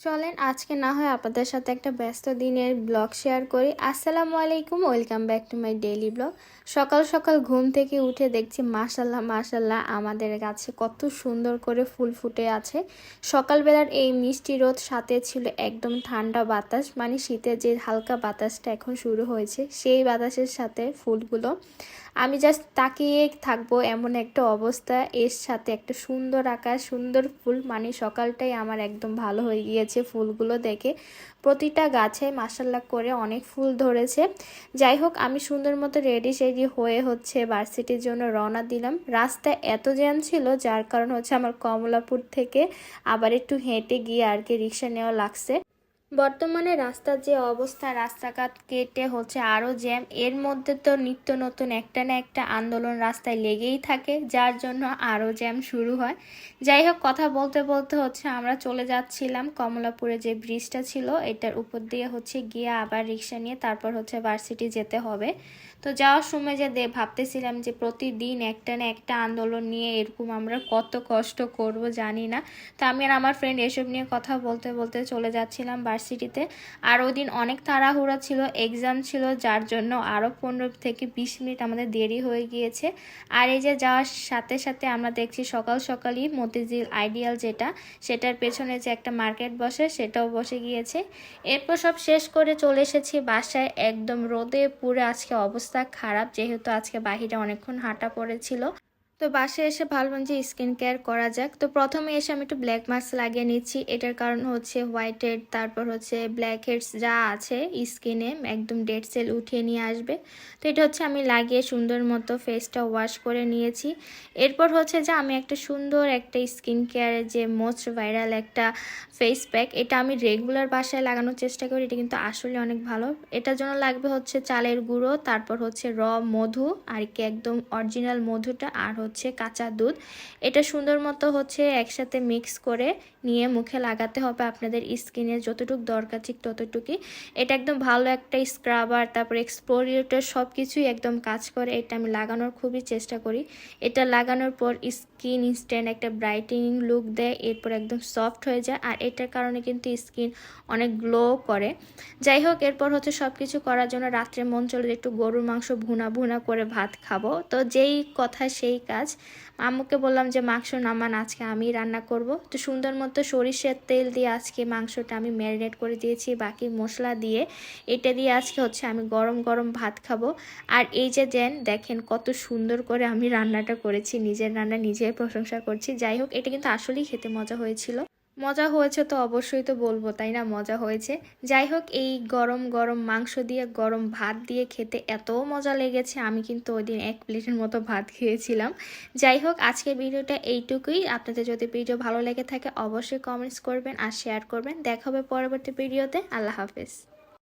চলেন, আজকে না হয় আপনাদের সাথে একটা ব্যস্ত দিনের ব্লগ শেয়ার করি। আসসালামু আলাইকুম, welcome back to my daily vlog. সকাল সকাল ঘুম থেকে উঠে দেখছি, মাশাল্লাহ মাশাল্লাহ, আমাদের গাছে কত সুন্দর করে ফুল ফুটে আছে। সকালবেলার এই মিষ্টি রোদ সাথে ছিল একদম ঠান্ডা বাতাস মানে শীতের যে হালকা বাতাসটা এখন শুরু হয়েছে, সেই বাতাসের সাথে ফুলগুলো আমি জাস্ট তাকিয়ে থাকব এমন একটা অবস্থা, এর সাথে একটা সুন্দর আকাশ, সুন্দর ফুল। মানে সকালটাই আমার একদম ভালো হয়ে গিয়েছে ফুলগুলো দেখে। প্রতিটা গাছে মাসাল্লা করে অনেক ফুল ধরেছে। যাই হোক, আমি সুন্দর মতো রেডি সেডি হয়ে হচ্ছে ভার্সিটির জন্য রওনা দিলাম। রাস্তা এত জ্যাম ছিল, যার কারণ হচ্ছে আমার কমলাপুর থেকে আবার একটু হেঁটে গিয়ে আর কি রিক্সা নেওয়া লাগছে। বর্তমানে রাস্তার যে অবস্থা, রাস্তাঘাট কেটে হচ্ছে আরও জ্যাম, এর মধ্যে তো নিত্য নতুন একটা না একটা আন্দোলন রাস্তায় লেগেই থাকে, যার জন্য আরও জ্যাম শুরু হয়। যাই হোক, কথা বলতে বলতে হচ্ছে আমরা চলে যাচ্ছিলাম কমলাপুরে যে ব্রিজটা ছিল, এটার উপর দিয়ে হচ্ছে গিয়ে আবার রিক্সা নিয়ে তারপর হচ্ছে ভার্সিটি যেতে হবে। তো যাওয়ার সময় যে ভাবতেছিলাম যে প্রতিদিন একটা না একটা আন্দোলন নিয়ে এরকম আমরা কত কষ্ট করব জানি না। তো আমি আর আমার ফ্রেন্ড এসব নিয়ে কথা বলতে বলতে চলে যাচ্ছিলাম ভার্সিটিতে আর ওই দিন অনেক তাড়াহুড়া ছিল এক্সাম ছিল, যার জন্য আরও পনেরো থেকে বিশ মিনিট আমাদের দেরি হয়ে গিয়েছে। আর এই যে যাওয়ার সাথে সাথে আমরা দেখছি সকাল সকালই মতিঝিল আইডিয়াল যেটা, সেটার পেছনে যে একটা মার্কেট বসে, সেটাও বসে গিয়েছে। এরপর সব শেষ করে চলে এসেছি বাসায়। একদম রোদে পুরো আজকে অবস্থা খারাপ, যেহেতু আজকে বাহিরে অনেকক্ষণ হাঁটা পড়েছিল। তো বাসায় এসে ভাবলাম যে স্কিন কেয়ার করা যাক। তো প্রথমে এসে আমি একটু ব্ল্যাক মাস্ক লাগিয়ে নিচ্ছি। এটার কারণ হচ্ছে হোয়াইট হেড, তারপর হচ্ছে ব্ল্যাক হেডস যা আছে স্কিনে একদম ডেড সেল উঠিয়ে নিয়ে আসবে। তো এটা হচ্ছে আমি লাগিয়ে সুন্দর মতো ফেসটা ওয়াশ করে নিয়েছি। এরপর হচ্ছে যে আমি একটা সুন্দর একটা স্কিন কেয়ারের যে মোস্ট ভাইরাল একটা ফেস প্যাক, এটা আমি রেগুলার বাসায় লাগানোর চেষ্টা করি, এটা কিন্তু আসলে অনেক ভালো। এটার জন্য লাগবে হচ্ছে চালের গুঁড়ো, তারপর হচ্ছে র মধু, আর কি একদম অরিজিনাল মধুটা, আর হচ্ছে কাঁচা দুধ। এটা সুন্দর মতো হচ্ছে একসাথে মিক্স করে নিয়ে মুখে লাগাতে হবে আপনাদের স্কিনের যতটুকু দরকার ঠিক ততটুকুই। এটা একদম ভালো একটা স্ক্রাবার তারপর এক্সপ্লোরিয়েটার সব কিছুই একদম কাজ করে। এটা আমি লাগানোর খুবই চেষ্টা করি। এটা লাগানোর পর স্কিন ইনস্ট্যান্ট একটা ব্রাইটেনিং লুক দেয়, এরপর একদম সফট হয়ে যায় আর এটার কারণে কিন্তু স্কিন অনেক গ্লো করে। যাই হোক, এরপর হচ্ছে সব কিছু করার জন্য রাত্রে মন চলে একটু গরুর মাংস ভুনা ভুনা করে ভাত খাব। তো যেই কথা সেই কাজ। আম্মুকে বললাম যে, মাংস নামান, আজকে আমি রান্না করব। তো সুন্দর মতো সরিষের তেল দিয়ে আজকে মাংসটা আমি ম্যারিনেট করে দিয়েছি। বাকি মশলা দিয়ে এটা দিয়ে আজকে হচ্ছে আমি গরম গরম ভাত খাব। আর এই যে দেন, দেখেন কত সুন্দর করে আমি রান্নাটা করেছি। নিজের রান্না নিজে প্রশংসা করছি। যাই হোক, এটা কিন্তু আসলেই খেতে মজা হয়েছিল। মজা হয়েছে তো অবশ্যই তো বলব, তাই না? মজা হয়েছে। যাই হোক, এই গরম গরম মাংস দিয়ে, গরম ভাত দিয়ে খেতে এত মজা লেগেছে, আমি কিন্তু ওই দিন এক প্লেটের মতো ভাত খেয়েছিলাম। যাই হোক, আজকের ভিডিওটা এইটুকুই। আপনাদের যদি ভিডিও ভালো লেগে থাকে, অবশ্যই কমেন্টস করবেন আর শেয়ার করবেন। দেখা হবে পরবর্তী ভিডিওতে। আল্লাহ হাফেজ।